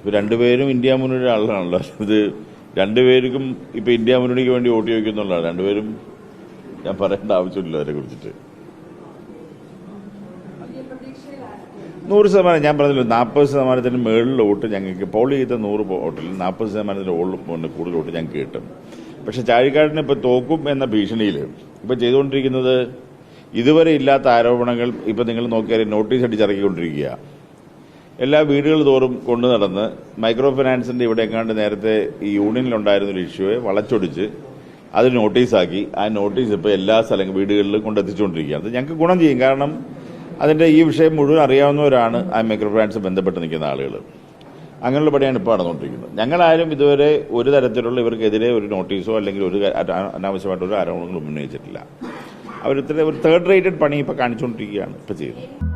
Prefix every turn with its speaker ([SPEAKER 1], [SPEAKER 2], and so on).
[SPEAKER 1] ഇപ്പൊ രണ്ടുപേരും ഇന്ത്യ മുന്നണിയുടെ ആളാണല്ലോ ഇത് രണ്ടുപേർക്കും ഇപ്പൊ ഇന്ത്യ മുന്നണിക്ക് വേണ്ടി വോട്ട് ചോദിക്കുന്നുള്ളതാണ്. രണ്ടുപേരും ഞാൻ പറയേണ്ട ആവശ്യമില്ല അവരെ കുറിച്ചിട്ട്. നൂറ് ശതമാനം ഞാൻ പറഞ്ഞല്ലോ നാൽപ്പത് ശതമാനത്തിന് മുകളിൽ വോട്ട് ഞങ്ങൾക്ക് പോൾ ചെയ്ത നൂറ് വോട്ടിൽ നാൽപ്പത് ശതമാനത്തിന് കൂടുതൽ വോട്ട് ഞങ്ങൾക്ക് കിട്ടും. പക്ഷെ ചാഴിക്കാടിന് ഇപ്പൊ തോക്കും എന്ന ഭീഷണിയിൽ ഇപ്പൊ ചെയ്തുകൊണ്ടിരിക്കുന്നത് ഇതുവരെ ഇല്ലാത്ത ആരോപണങ്ങൾ ഇപ്പൊ നിങ്ങൾ നോക്കിയാൽ നോട്ടീസ് അടിച്ചിറക്കിക്കൊണ്ടിരിക്കുക. എല്ലാ വീടുകൾ തോറും കൊണ്ടു നടന്ന് മൈക്രോ ഫിനാൻസിന്റെ ഇവിടെ എങ്ങാണ്ട് നേരത്തെ ഈ യൂണിയനിലുണ്ടായിരുന്ന ഒരു ഇഷ്യൂയെ വളച്ചൊടിച്ച് അത് നോട്ടീസാക്കി. ആ നോട്ടീസ് ഇപ്പോൾ എല്ലാ സ്ഥലങ്ങളും വീടുകളിലും കൊണ്ടെത്തിച്ചുകൊണ്ടിരിക്കുകയാണ്. അത് ഞങ്ങൾക്ക് ഗുണം ചെയ്യും. കാരണം അതിന്റെ ഈ വിഷയം മുഴുവൻ അറിയാവുന്നവരാണ് ആ മൈക്രോ ഫിനാൻസ് ബന്ധപ്പെട്ട് നിൽക്കുന്ന ആളുകൾ അങ്ങനെയുള്ള പണിയാണ് ഇപ്പോൾ നടന്നുകൊണ്ടിരിക്കുന്നത്. ഞങ്ങളാരും ഇതുവരെ ഒരു തരത്തിലുള്ള ഇവർക്കെതിരെ ഒരു നോട്ടീസോ അല്ലെങ്കിൽ ഒരു അനാവശ്യമായിട്ടൊരു ആരോപണങ്ങളും ഉന്നയിച്ചിട്ടില്ല. അവർ ഇത്ര ഒരു തേർഡ് റേറ്റഡ് പണി ഇപ്പോൾ കാണിച്ചുകൊണ്ടിരിക്കുകയാണ് ഇപ്പോൾ ചെയ്യുന്നത്.